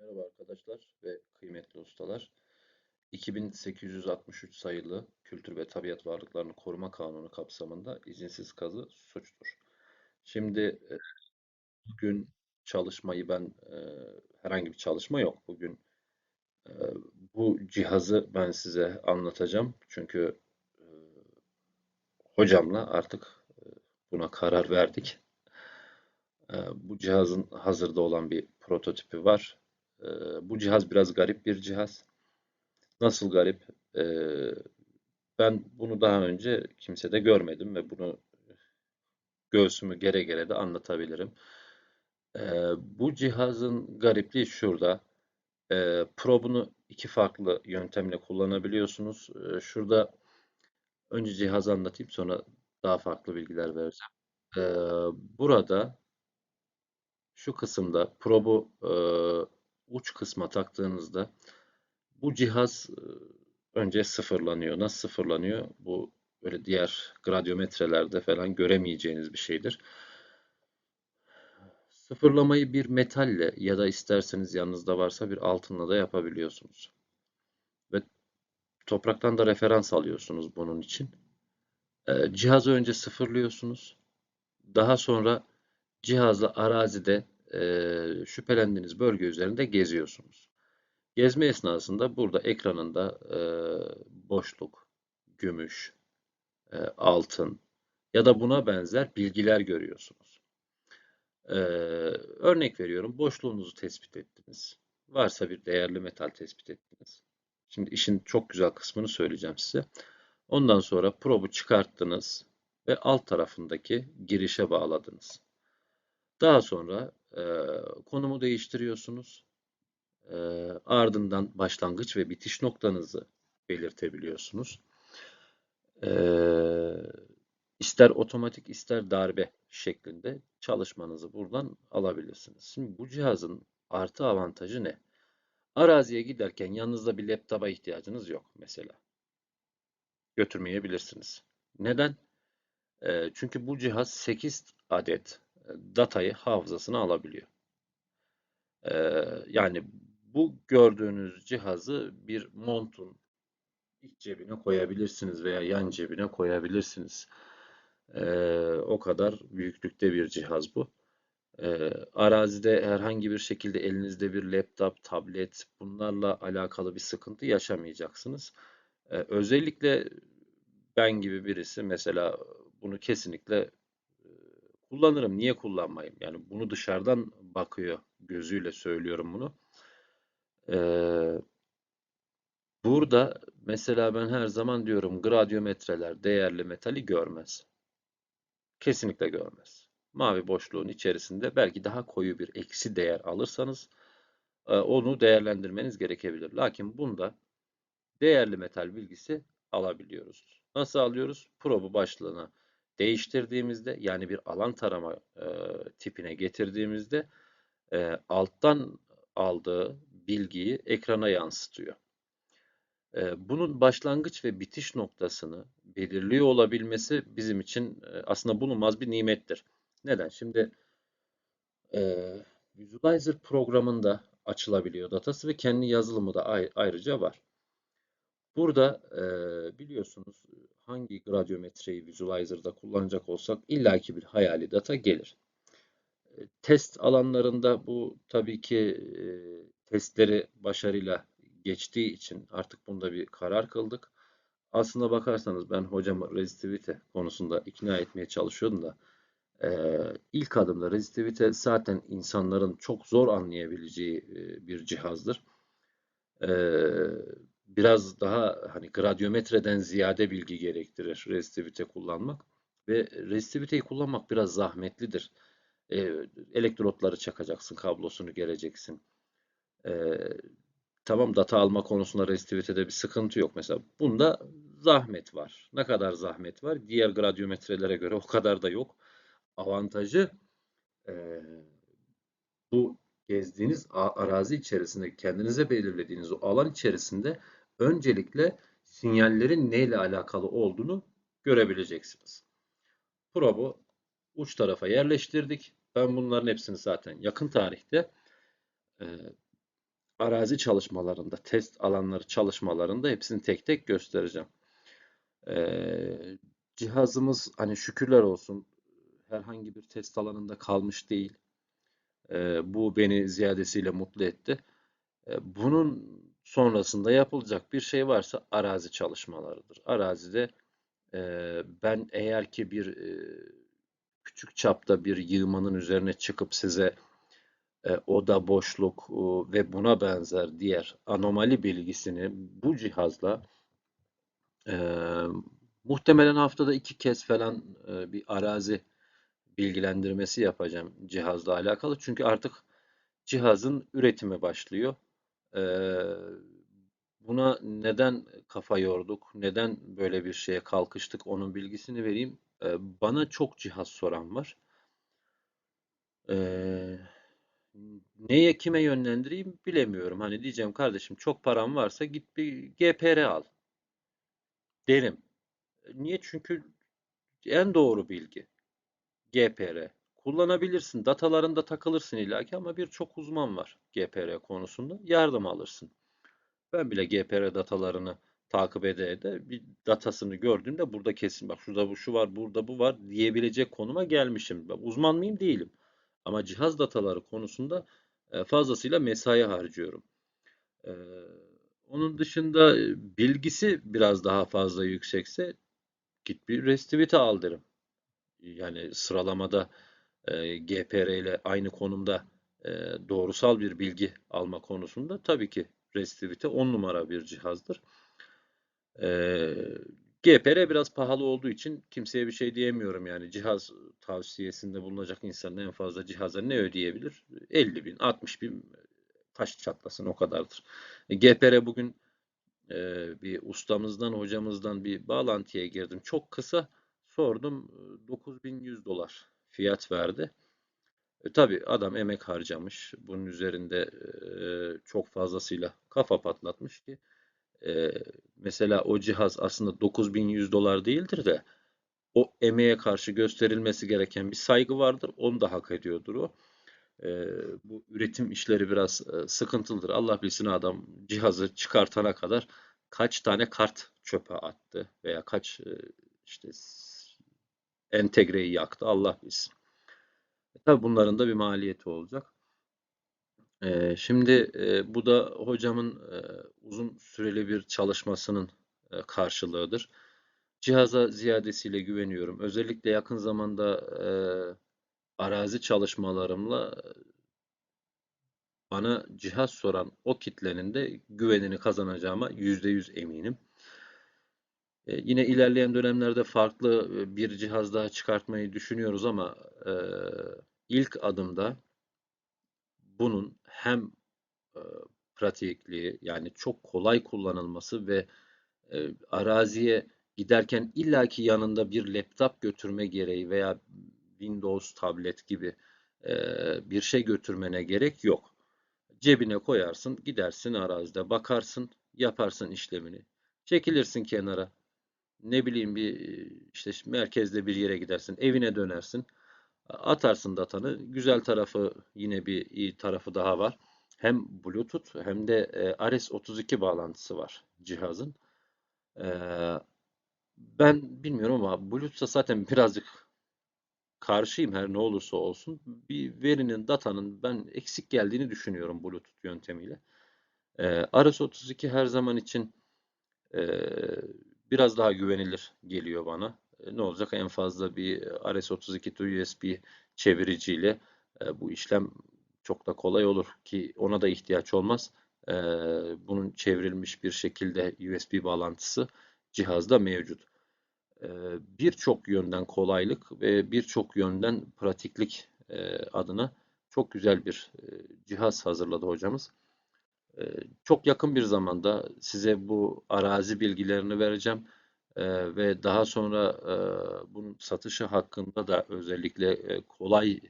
Merhaba arkadaşlar ve kıymetli ustalar. 2863 sayılı Kültür ve Tabiat Varlıklarını Koruma Kanunu kapsamında izinsiz kazı suçtur. Şimdi e, bugün çalışmayı ben e, herhangi bir çalışma yok. Bugün e, bu cihazı ben size anlatacağım. Çünkü hocamla artık buna karar verdik. Bu cihazın hazırda olan bir prototipi var. Bu cihaz biraz garip bir cihaz. Nasıl garip? E, ben bunu daha önce kimsede görmedim ve bunu göğsümü gere gere de anlatabilirim. E, bu cihazın garipliği şurada. E, probunu iki farklı yöntemle kullanabiliyorsunuz. E, şurada önce cihazı anlatayım sonra daha farklı bilgiler vereceğim. E, burada şu kısımda probu e, uç kısma taktığınızda bu cihaz e, önce sıfırlanıyor. Nasıl sıfırlanıyor? Bu böyle diğer gradyometrelerde falan göremeyeceğiniz bir şeydir. Sıfırlamayı bir metalle ya da isterseniz yanınızda varsa bir altınla da yapabiliyorsunuz. Ve topraktan da referans alıyorsunuz bunun için. E, cihazı önce sıfırlıyorsunuz. Daha sonra cihazla arazide e, şüphelendiğiniz bölge üzerinde geziyorsunuz. Gezme esnasında burada ekranında e, boşluk, gümüş, e, altın ya da buna benzer bilgiler görüyorsunuz. E, örnek veriyorum, boşluğunuzu tespit ettiniz. Varsa bir değerli metal tespit ettiniz. Şimdi işin çok güzel kısmını söyleyeceğim size. Ondan sonra probu çıkarttınız ve alt tarafındaki girişe bağladınız. Daha sonra e, konumu değiştiriyorsunuz. E, ardından başlangıç ve bitiş noktanızı belirtebiliyorsunuz. E, ister otomatik ister darbe şeklinde çalışmanızı buradan alabilirsiniz. Şimdi bu cihazın artı avantajı ne? Araziye giderken yanınızda bir laptopa ihtiyacınız yok mesela. Götürmeyebilirsiniz. Neden? E, çünkü bu cihaz 8 adet datayı hafızasına alabiliyor. Ee, yani bu gördüğünüz cihazı bir montun iç cebine koyabilirsiniz veya yan cebine koyabilirsiniz. Ee, o kadar büyüklükte bir cihaz bu. Ee, arazide herhangi bir şekilde elinizde bir laptop, tablet bunlarla alakalı bir sıkıntı yaşamayacaksınız. Özellikle ben gibi birisi mesela bunu kesinlikle Kullanırım. Niye kullanmayayım? Yani bunu dışarıdan bakıyor gözüyle söylüyorum bunu. Ee, burada mesela ben her zaman diyorum gradyometreler değerli metali görmez. Kesinlikle görmez. Mavi boşluğun içerisinde belki daha koyu bir eksi değer alırsanız onu değerlendirmeniz gerekebilir. Lakin bunda değerli metal bilgisi alabiliyoruz. Nasıl alıyoruz? Probu başlığına değiştirdiğimizde yani bir alan tarama e, tipine getirdiğimizde e, alttan aldığı bilgiyi ekrana yansıtıyor. E, bunun başlangıç ve bitiş noktasını belirliyor olabilmesi bizim için e, aslında bulunmaz bir nimettir. Neden? Şimdi e, Visualizer programında açılabiliyor datası ve kendi yazılımı da ayrıca var. Burada e, biliyorsunuz hangi gradyometreyi Visualizer'da kullanacak olsak illaki bir hayali data gelir. Test alanlarında bu tabii ki e, testleri başarıyla geçtiği için artık bunda bir karar kıldık. Aslında bakarsanız ben hocam resistivite konusunda ikna etmeye çalışıyordum da e, ilk adımda resistivite zaten insanların çok zor anlayabileceği e, bir cihazdır. E, biraz daha hani gradyometreden ziyade bilgi gerektirir resistivite kullanmak ve resistiviteyi kullanmak biraz zahmetlidir. E, elektrotları çakacaksın, kablosunu geleceksin. E, tamam data alma konusunda resistivitede bir sıkıntı yok. Mesela bunda zahmet var. Ne kadar zahmet var? Diğer gradyometrelere göre o kadar da yok. Avantajı e, bu gezdiğiniz arazi içerisinde kendinize belirlediğiniz o alan içerisinde öncelikle sinyallerin neyle alakalı olduğunu görebileceksiniz. Probu uç tarafa yerleştirdik. Ben bunların hepsini zaten yakın tarihte e, arazi çalışmalarında, test alanları çalışmalarında hepsini tek tek göstereceğim. Ee, cihazımız hani şükürler olsun herhangi bir test alanında kalmış değil. Ee, bu beni ziyadesiyle mutlu etti. Ee, bunun sonrasında yapılacak bir şey varsa arazi çalışmalarıdır. Arazide e, ben eğer ki bir e, küçük çapta bir yığmanın üzerine çıkıp size e, oda boşluk e, ve buna benzer diğer anomali bilgisini bu cihazla e, muhtemelen haftada iki kez falan e, bir arazi bilgilendirmesi yapacağım cihazla alakalı. Çünkü artık cihazın üretimi başlıyor. E, buna neden kafa yorduk, neden böyle bir şeye kalkıştık onun bilgisini vereyim. E, bana çok cihaz soran var. Eee neye kime yönlendireyim bilemiyorum. Hani diyeceğim kardeşim çok param varsa git bir GPR al derim. Niye? Çünkü en doğru bilgi GPR. Kullanabilirsin. Datalarında takılırsın illaki ama birçok uzman var GPR konusunda. Yardım alırsın. Ben bile GPR datalarını takip ede ede bir datasını gördüğümde burada kesin bak şurada bu şu var burada bu var diyebilecek konuma gelmişim. Ben uzman mıyım? Değilim. Ama cihaz dataları konusunda e, fazlasıyla mesai harcıyorum. E, onun dışında e, bilgisi biraz daha fazla yüksekse git bir Restivit'i al derim. Yani sıralamada GPR ile aynı konumda doğrusal bir bilgi alma konusunda tabii ki Restivit'e 10 numara bir cihazdır. GPR biraz pahalı olduğu için kimseye bir şey diyemiyorum yani cihaz tavsiyesinde bulunacak insan en fazla cihaza ne ödeyebilir? 50 bin, 60 bin taş çatlasın o kadardır. E, GPR bugün e, bir ustamızdan, hocamızdan bir bağlantıya girdim. Çok kısa sordum. 9100 dolar fiyat verdi. E, tabii adam emek harcamış. Bunun üzerinde e, çok fazlasıyla kafa patlatmış ki e, mesela o cihaz aslında 9100 dolar değildir de o emeğe karşı gösterilmesi gereken bir saygı vardır. Onu da hak ediyordur o. E, bu üretim işleri biraz e, sıkıntılıdır. Allah bilsin adam cihazı çıkartana kadar kaç tane kart çöpe attı veya kaç e, işte entegreyi yaktı Allah bilsin. E, tabii bunların da bir maliyeti olacak. Ee, şimdi e, bu da hocamın e, uzun süreli bir çalışmasının e, karşılığıdır. Cihaza ziyadesiyle güveniyorum. Özellikle yakın zamanda arazi çalışmalarımla bana cihaz soran o kitlenin de güvenini kazanacağıma %100 eminim. Yine ilerleyen dönemlerde farklı bir cihaz daha çıkartmayı düşünüyoruz ama ilk adımda bunun hem e, pratikliği yani çok kolay kullanılması ve e, araziye giderken illaki yanında bir laptop götürme gereği veya Windows tablet gibi e, bir şey götürmene gerek yok. Cebine koyarsın, gidersin arazide bakarsın, yaparsın işlemini. Çekilirsin kenara. Ne bileyim bir işte merkezde bir yere gidersin, evine dönersin. Atarsın datanı. Güzel tarafı yine bir iyi tarafı daha var. Hem Bluetooth hem de e, RS-32 bağlantısı var cihazın. Ben bilmiyorum ama Bluetooth'a zaten birazcık karşıyım her ne olursa olsun. Bir verinin, datanın ben eksik geldiğini düşünüyorum Bluetooth yöntemiyle. E, RS-32 her zaman için biraz daha güvenilir geliyor bana. E, ne olacak? En fazla bir RS-32 to USB çeviriciyle e, bu işlem çok da kolay olur ki ona da ihtiyaç olmaz. E, bunun çevrilmiş bir şekilde USB bağlantısı cihazda mevcut. Birçok yönden kolaylık ve birçok yönden pratiklik adına çok güzel bir cihaz hazırladı hocamız. Çok yakın bir zamanda size bu arazi bilgilerini vereceğim ve daha sonra bunun satışı hakkında da özellikle kolay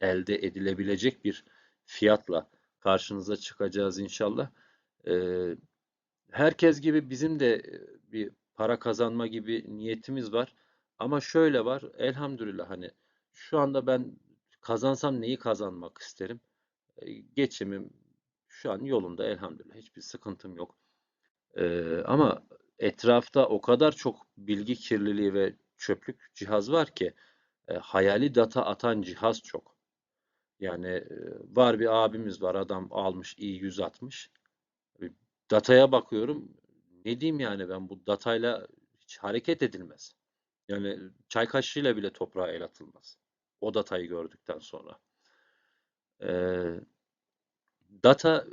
elde edilebilecek bir fiyatla karşınıza çıkacağız inşallah. herkes gibi bizim de bir para kazanma gibi niyetimiz var. Ama şöyle var, elhamdülillah hani şu anda ben kazansam neyi kazanmak isterim? geçimim şu an yolunda elhamdülillah. Hiçbir sıkıntım yok. Ee, ama etrafta o kadar çok bilgi kirliliği ve çöplük cihaz var ki e, hayali data atan cihaz çok. Yani e, var bir abimiz var adam almış i160. E, Dataya bakıyorum. Ne diyeyim yani ben bu datayla hiç hareket edilmez. Yani çay kaşığıyla bile toprağa el atılmaz. O datayı gördükten sonra. Ee, data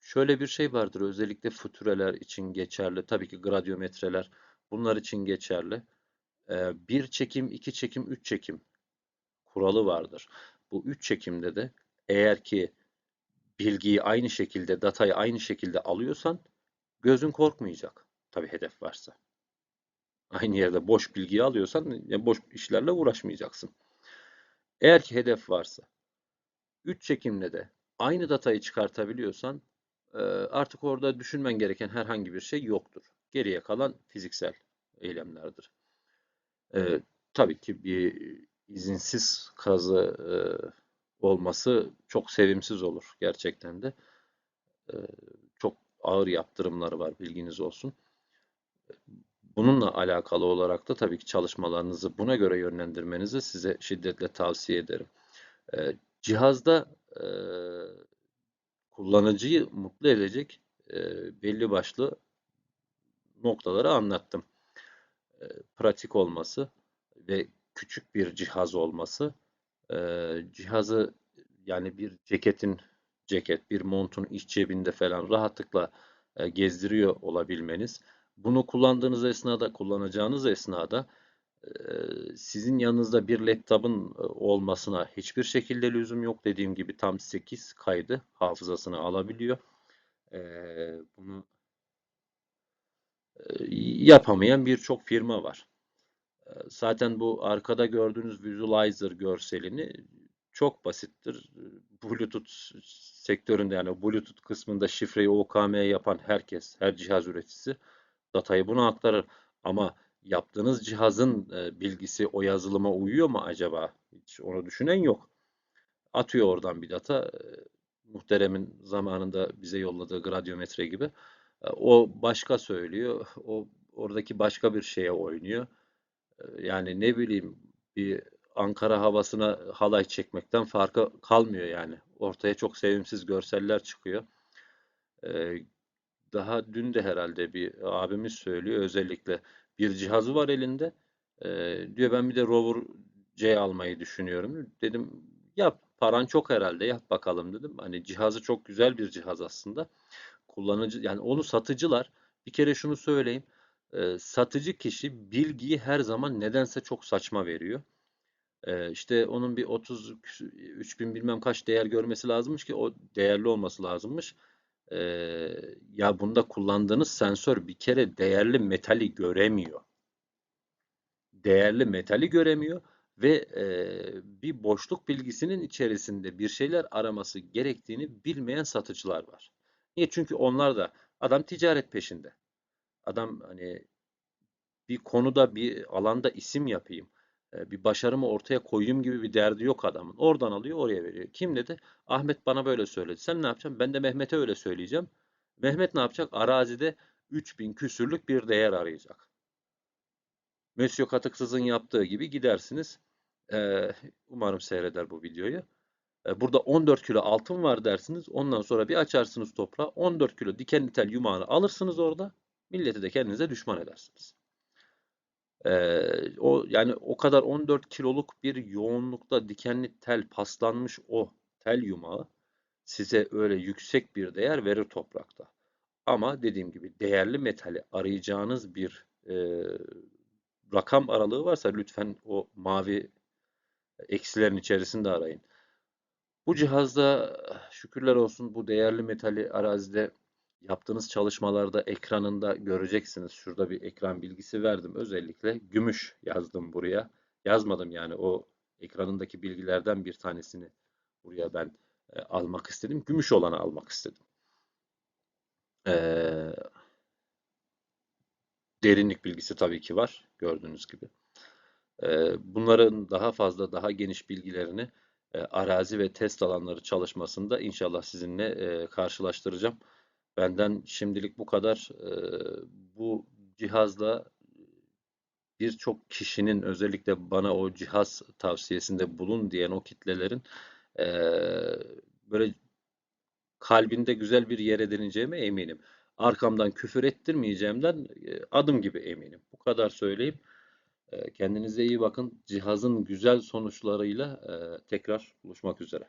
şöyle bir şey vardır. Özellikle fütüreler için geçerli. Tabii ki gradyometreler bunlar için geçerli. Bir çekim, iki çekim, üç çekim kuralı vardır. Bu üç çekimde de eğer ki bilgiyi aynı şekilde, datayı aynı şekilde alıyorsan gözün korkmayacak. Tabii hedef varsa. Aynı yerde boş bilgiyi alıyorsan boş işlerle uğraşmayacaksın. Eğer ki hedef varsa, üç çekimle de aynı datayı çıkartabiliyorsan artık orada düşünmen gereken herhangi bir şey yoktur. Geriye kalan fiziksel eylemlerdir. E, tabii ki bir izinsiz kazı e, olması çok sevimsiz olur gerçekten de. E, çok ağır yaptırımları var bilginiz olsun. Bununla alakalı olarak da tabii ki çalışmalarınızı buna göre yönlendirmenizi size şiddetle tavsiye ederim. E, cihazda kullanıcıyı mutlu edecek belli başlı noktaları anlattım. Pratik olması ve küçük bir cihaz olması, cihazı yani bir ceketin ceket, bir montun iç cebinde falan rahatlıkla gezdiriyor olabilmeniz, bunu kullandığınız esnada, kullanacağınız esnada sizin yanınızda bir laptopun e, olmasına hiçbir şekilde lüzum yok. Dediğim gibi tam 8 kaydı hafızasını alabiliyor. Bunu yapamayan birçok firma var. Zaten bu arkada gördüğünüz visualizer görselini çok basittir. Bluetooth sektöründe yani Bluetooth kısmında şifreyi OKM yapan herkes, her cihaz üreticisi datayı buna aktarır. Ama yaptığınız cihazın e, bilgisi o yazılıma uyuyor mu acaba? Hiç onu düşünen yok. Atıyor oradan bir data. E, muhteremin zamanında bize yolladığı gradyometre gibi. E, o başka söylüyor. O oradaki başka bir şeye oynuyor. Yani ne bileyim bir Ankara havasına halay çekmekten farkı kalmıyor yani. Ortaya çok sevimsiz görseller çıkıyor. Daha dün de herhalde bir abimiz söylüyor özellikle bir cihazı var elinde. diyor ben bir de Rover C almayı düşünüyorum. Dedim yap paran çok herhalde yap bakalım dedim. Hani cihazı çok güzel bir cihaz aslında. Kullanıcı yani onu satıcılar bir kere şunu söyleyeyim. satıcı kişi bilgiyi her zaman nedense çok saçma veriyor. İşte onun bir 33 bin bilmem kaç değer görmesi lazımmış ki o değerli olması lazımmış. Ya bunda kullandığınız sensör bir kere değerli metali göremiyor. Değerli metali göremiyor ve bir boşluk bilgisinin içerisinde bir şeyler araması gerektiğini bilmeyen satıcılar var. Niye? Çünkü onlar da adam ticaret peşinde. Adam hani bir konuda bir alanda isim yapayım bir başarımı ortaya koyayım gibi bir derdi yok adamın. Oradan alıyor oraya veriyor. Kim dedi? Ahmet bana böyle söyledi. Sen ne yapacaksın? Ben de Mehmet'e öyle söyleyeceğim. Mehmet ne yapacak? Arazide 3000 küsürlük bir değer arayacak. Monsieur Katıksız'ın yaptığı gibi gidersiniz. umarım seyreder bu videoyu. burada 14 kilo altın var dersiniz. Ondan sonra bir açarsınız toprağı. 14 kilo dikenli tel yumağını alırsınız orada. Milleti de kendinize düşman edersiniz. Ee, o yani o kadar 14 kiloluk bir yoğunlukta dikenli tel paslanmış o tel yumağı size öyle yüksek bir değer verir toprakta. Ama dediğim gibi değerli metali arayacağınız bir e, rakam aralığı varsa lütfen o mavi eksilerin içerisinde arayın. Bu cihazda şükürler olsun bu değerli metali arazide yaptığınız çalışmalarda ekranında göreceksiniz. Şurada bir ekran bilgisi verdim. Özellikle gümüş yazdım buraya. Yazmadım yani o ekranındaki bilgilerden bir tanesini buraya ben e, almak istedim. Gümüş olanı almak istedim. Ee, derinlik bilgisi tabii ki var gördüğünüz gibi. Ee, bunların daha fazla, daha geniş bilgilerini e, arazi ve test alanları çalışmasında inşallah sizinle e, karşılaştıracağım. Benden şimdilik bu kadar. Bu cihazla birçok kişinin özellikle bana o cihaz tavsiyesinde bulun diyen o kitlelerin böyle kalbinde güzel bir yer edineceğime eminim. Arkamdan küfür ettirmeyeceğimden adım gibi eminim. Bu kadar söyleyip kendinize iyi bakın. Cihazın güzel sonuçlarıyla tekrar buluşmak üzere.